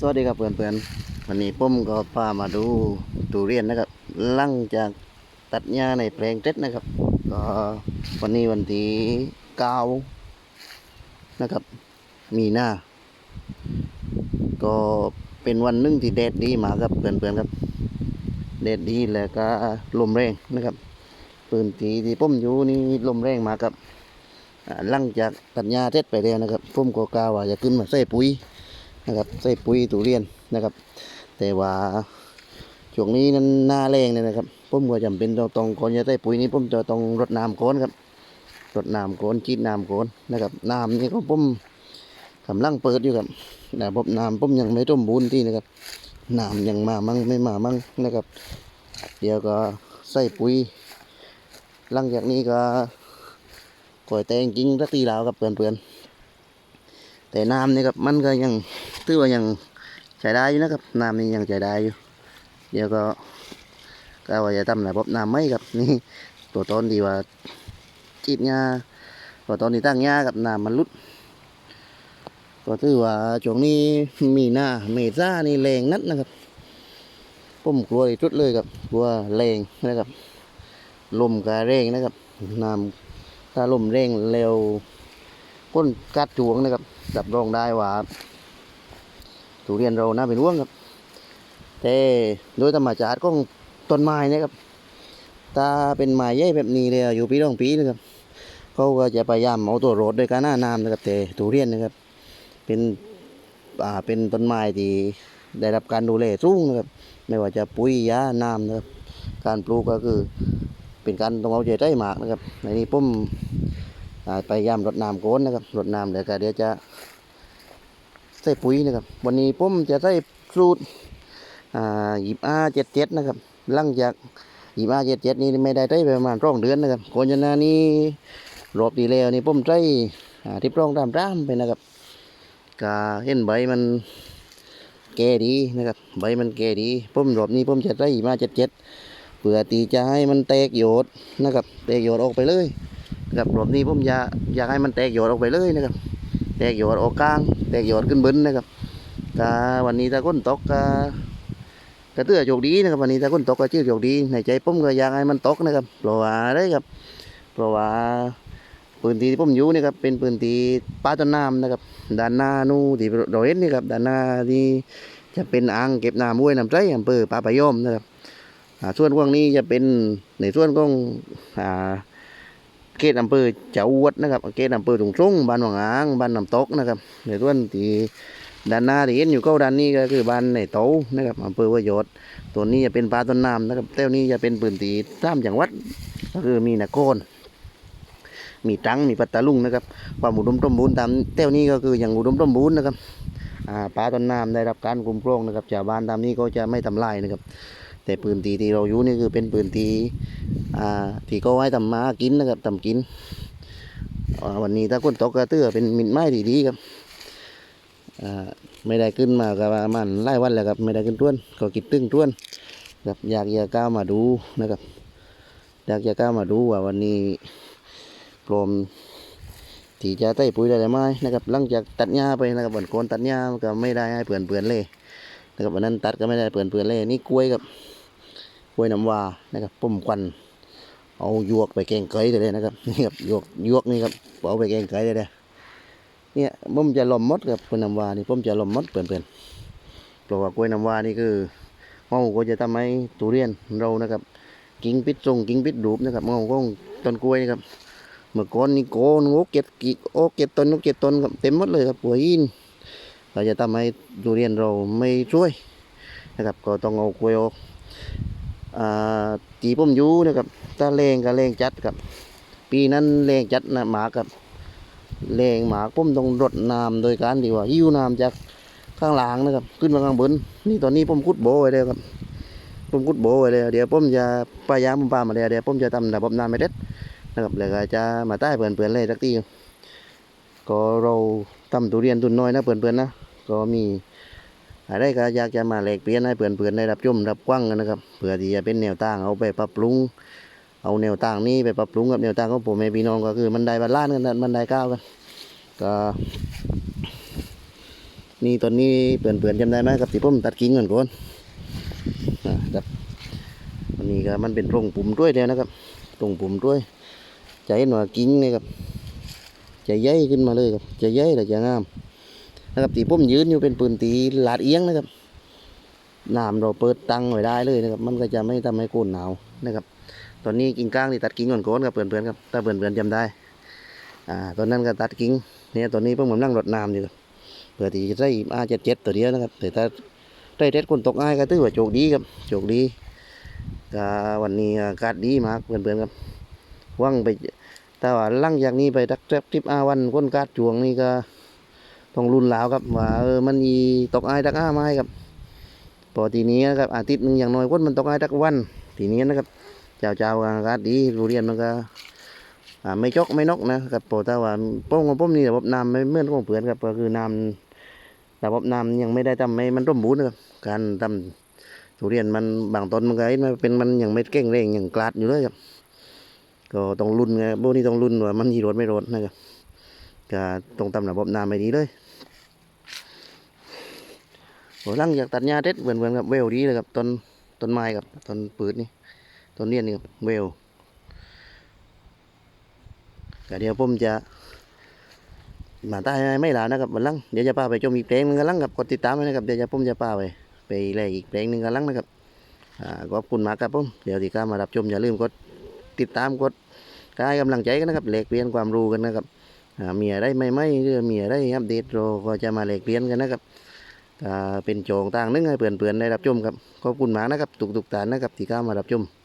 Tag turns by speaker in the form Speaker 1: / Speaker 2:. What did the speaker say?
Speaker 1: สวัสดีครับเพื่อนๆวันนี้ผมก็พามาดูตูเรียนนะครับหลังจากตัดหญ้าในแปลงเจ็ดนะครับก็วันนี้วันที่เก้านะครับ มีหน้า ก็เป็นวันนึงที่แดดดีมากครับเพื่อนๆครับแดดดีแล้วก็ลมแรงนะครับพื้นที่ที่ผมอยู่นี่ลมแรงมากครับอ่าหลังจากตัดหญ้าเสร็จไปแล้วนะครับผมก็กล่าวว่าจะขึ้นมาใส่ปุ๋ย นะครับใส่ปุ๋ยทุเรียนนะครับ แต่ว่าช่วงนี้นั้นหน้าแรงเนี่ยนะครับผมก็จำเป็นต้องต้องก่อนจะใส่ปุ๋ยนี้ผมจะต้องรดน้ำโคนครับรดน้ำโคนจีดน้ำโคนนะครับน้ำนี่ก็ผมกำลังเปิดอยู่ครับแต่ผมน้ำผมยังไม่ต้มบุญที่นะครับน้ำยังมามั่งไม่มามั่งนะครับ เดี๋ยวก็ใส่ปุ๋ย หลังจากนี้ก็ก่อยแตงจริงสักทีแล้วครับเพื่อนๆแต่น้ำนี่ครับมันก็ยัง ถือว่ายังใช้ได้อยู่นะครับน้ำนี่ยังใช้ได้อยู่ เดี๋ยวก็ก็ว่าจะทำระบบน้ำไหมครับนี่ตัวต้นดีว่าจีดหญ้าตัวต้นที่ตั้งหญ้ากับน้ำมันลุดก็ถือว่าช่วงนี้มีหน้าเมษานี่แรงนัดนะครับผมกลัวที่สุดเลยครับกลัวแรงนะครับลมก็แรงนะครับน้ำถ้าลมแรงเร็วก้นกัดจวงนะครับรับรองได้ว่า ทุเรียนเราน่าเป็นห่วงครับ แต่โดยธรรมชาติของต้นไม้นะครับถ้าเป็นไม้ใหญ่แบบนี้เลยอยู่ปีต้องปีนะครับเขาก็จะพยายามเอาตัวโรดโดยการหน้าน้ำนะครับ แต่ทุเรียนนะครับ เป็นอ่าเป็นต้นไม้ที่ได้รับการดูแลสูงนะครับ ไม่ว่าจะปุ๋ยยาน้ำนะครับ การปลูกก็คือเป็นการต้องเอาใจใส่มากนะครับในนี้ผมอ่าพยายามรดน้ำโคนนะครับรดน้ำแล้วก็เดี๋ยวจะ ใส่ปุ๋ยนะครับ วันนี้ผมจะใส่สูตรอ่าหยิบอาเจ็ดเจ็ดนะครับหลังจากหยิบอาเจ็ดเจ็ดนี่ไม่ได้ใช้ไปประมาณร่องเดือนนะครับโคนยนานี่รอบดีแล้วนี่ผมใช้อ่าทิพร่องตามร่ามไปนะครับก็เห็นใบมันแก่ดีนะครับ ใบมันแก่ดีผมรอบนี้ผมจะใช้หยิบอาเจ็ดเจ็ดเพื่อตีจะให้มันแตกโยดนะครับ แตกโยดออกไปเลยนะครับรอบนี้ผมอยากอยากให้มันแตกโยดออกไปเลยนะครับ แตกยอดออกกลาง แตกยอดขึ้นบนนะครับถ้าวันนี้ถ้าก้นตกก็ก็เตื้อโชคดีนะครับวันนี้ถ้าก้นตกก็ชื่อโชคดีในใจผมก็อยากให้มันตกนะครับเพราะว่าได้ครับ เพราะว่าพื้นที่ที่ผมอยู่นี่ครับเป็นพื้นที่ป่าต้นน้ำนะครับด้านหน้านู่นที่เราเห็นนี่ครับด้านหน้าที่จะเป็นอ่างเก็บน้ำห้วยน้ำใจอำเภอป่าปะยอมนะครับส่วนพวกนี้จะเป็นในส่วนของอ่า เขตอำเภอเจ้าอวดนะครับเขตอำเภอถุงส่งบ้านหวังอางบ้านน้ำตกนะครับในส่วนที่ด้านหน้าที่เห็นอยู่เข้าด้านนี้ก็คือบ้านในโตนะครับอำเภอวายศตัวนี้จะเป็นปลาต้นน้ำนะครับเต้านี้จะเป็นพื้นที่สามจังหวัดก็คือมีนครมีตรังมีปัตตาลุงนะครับความอุดมสมบูรณ์ตามเต้านี้ก็คืออย่างอุดมสมบูรณ์นะครับอ่าปลาต้นน้ำได้รับการคุ้มครองนะครับชาวบ้านตามนี้ก็จะไม่ทำลายนะครับแต่พื้นที่ที่เราอยู่นี่คือเป็นพื้นที่อ่า ที่เขาไว้ทำมากินนะครับทำกินวันนี้ถ้าคนตกกระเตื้อเป็นมินไม้ที่ดีครับไม่ได้ขึ้นมากับประมันไล่วันแล้วครับไม่ได้ขึ้นต้วนก็กิดตึ้งต้วนครับอยากจะก้าวมาดูนะครับ อยากจะก้าวมาดูว่าวันนี้พร้อมที่จะใส่ปุ๋ยได้ไหมนะครับหลังจากตัดหญ้าไปนะครับวันโกนตัดหญ้าก็ไม่ได้ให้เปลี่ยนเปลี่ยนเลยนะครับวันนั้นตัดก็ไม่ได้เปลี่ยนเปลี่ยนเลยนี่กล้วยครับกล้วยน้ำว้านะครับปุ่มควัน เอายวกไปแกงไก่ได้เลยนะครับนี่ครับยวกยวกนี่ครับเอาไปแกงไก่ได้เลยเนี่ยผมจะลมมดกับกล้วยน้ำวานี่ผมจะลมมดเปลี่ยนๆเพราะว่ากล้วยน้ำวานี่คือเมาก็จะทำให้ทุเรียนเรานะครับ กิ่งปิดทรงกิ่งปิดรูปนะครับเมาของต้นกล้วยนี่ครับเมื่อก่อนนี่โกนโอเก็ดกิโอเก็ดต้นโอเก็ดต้นครับเต็มหมดเลยครับปัวหินเราจะทำให้ทุเรียนเราไม่ช่วยนะครับ ก็ต้องเอากล้วยออกอ่า ตีผมอยู่นะครับถ้าแรงก็แรงจัดครับ ปีนั้นแรงจัดนะหมากับแรงหมาผมต้องรดน้ำโดยการที่ว่าหิ้วน้ำจากข้างหลังนะครับ ขึ้นมาข้างบนนี่ตอนนี้ผมคุดโบไว้แล้วครับผมคุดโบไว้แล้วเดี๋ยวผมจะพยายามผมปลามาแล้วเดี๋ยวผมจะทำระบบน้ำไม่เด็ดนะครับแล้วก็จะมาใต้เพื่อนๆเลยสักทีก็เราทำทุเรียนตุนน้อยนะเพื่อนๆนะก็มี อะไรก็อยากจะมาแลกเปลี่ยนให้เพื่อนๆได้รับชมรับฟังกันนะครับเพื่อที่จะเป็นแนวตั้งเอาไปปรับปรุง เอาแนวตั้งนี้ไปปรับปรุงกับแนวตั้งของผมแม่พี่น้องก็คือมันได้บาลานกันมันได้ก้าวกันก็นี่ตอนนี้เปลี่ยนเปลี่ยนๆจำได้ไหมครับที่ผมตัดกิ่งก่อนก่อนอ่าครับวันนี้ก็มันเป็นตรงปุ่มด้วยแล้วนะครับตรงปุ่มด้วยใจหนว่ากิ่งนี่ครับใจใหญ่ขึ้นมาเลยครับใจใหญ่และจงาม นะครับที่ผมยืนอยู่เป็นปืนตีลาดเอียงนะครับน้ำเราเปิดตังไว้ได้เลยนะครับ มันก็จะไม่ทำให้โกนหนาวนะครับ ตอนนี้กิ่งก้างที่ตัดกิ่งก่อนก่อนครับเพื่อนๆครับถ้าเพื่อนๆจำได้ อ่า ตอนนั้นก็ตัดกิ่งเนี่ยตอนนี้ผมกำลังรดน้ำอยู่เพื่อที่จะได้อาเจ็ดเจ็ดตัวเดียวนะครับแต่ถ้าได้เด็ดคนตกง่ายก็ถือว่าโชคดีครับโชคดีก็วันนี้อากาศดีมากเพื่อนๆครับว่างไปแต่ว่าลังจากนี้ไปทักแทบทิปอาวันก้นกาดจวงนี่ก็ ต้องรุนแล้วครับว่าเออมันมีตกอ้ายตักอ้าไม้ครับพอทีนี้นะครับอาทิตย์หนึ่งอย่างน้อยก้นมันตกอ้ายตักวันทีนี้นะครับเจ้าเจ้าๆอากาศดีรูเรียนมันก็อ่าไม่จกไม่นกนะครับโปรแต่ว่าป้องของผมนี่ระบบน้ำไม่เหมือนของเพื่อนครับก็คือน้ำระบบน้ำยังไม่ได้ทำให้มันร่มบูนะครับการทำทุเรียนมันบางต้นมันก็ไอ้มันเป็นมันยังไม่เก่งเร่งยังกลาดอยู่เลยครับก็ต้องรุ่นไงโบนี่ต้องรุ่นว่ามันยีรดไม่รดนะครับก็ต้องทำระบบน้ำไม่ดีเลย หลังจากตัดหญ้าเด็ดเหมือนเหมือนกับเวลดีเลยครับต้นต้นไม้ครับต้นปืดนี่ต้นเนียนนี่ครับเวลก็เดี๋ยวผมจะมาใต้ไม่ลานะครับวันลังเดี๋ยวจะพาไปชมอีกเพลงนึงกันลังกับกดติดตามไว้นะครับเดี๋ยวจะผมจะพาไปไปแลกอีกเพลงหนึ่งกันลังนะครับขอบคุณมากครับผมเดี๋ยวที่เข้ามารับชมอย่าลืมกดติดตามกดกายกำลังใจกันนะครับแลกเปลี่ยนความรู้กันนะครับมีอะไรไม่ไม่หรือมีอะไรอัปเดตเราก็จะมาแลกเปลี่ยนกันนะครับ เป็นโจงต่างนึงให้เพื่อนๆได้รับชมครับขอบคุณมากนะครับทุกๆท่านนะครับที่เข้ามารับชม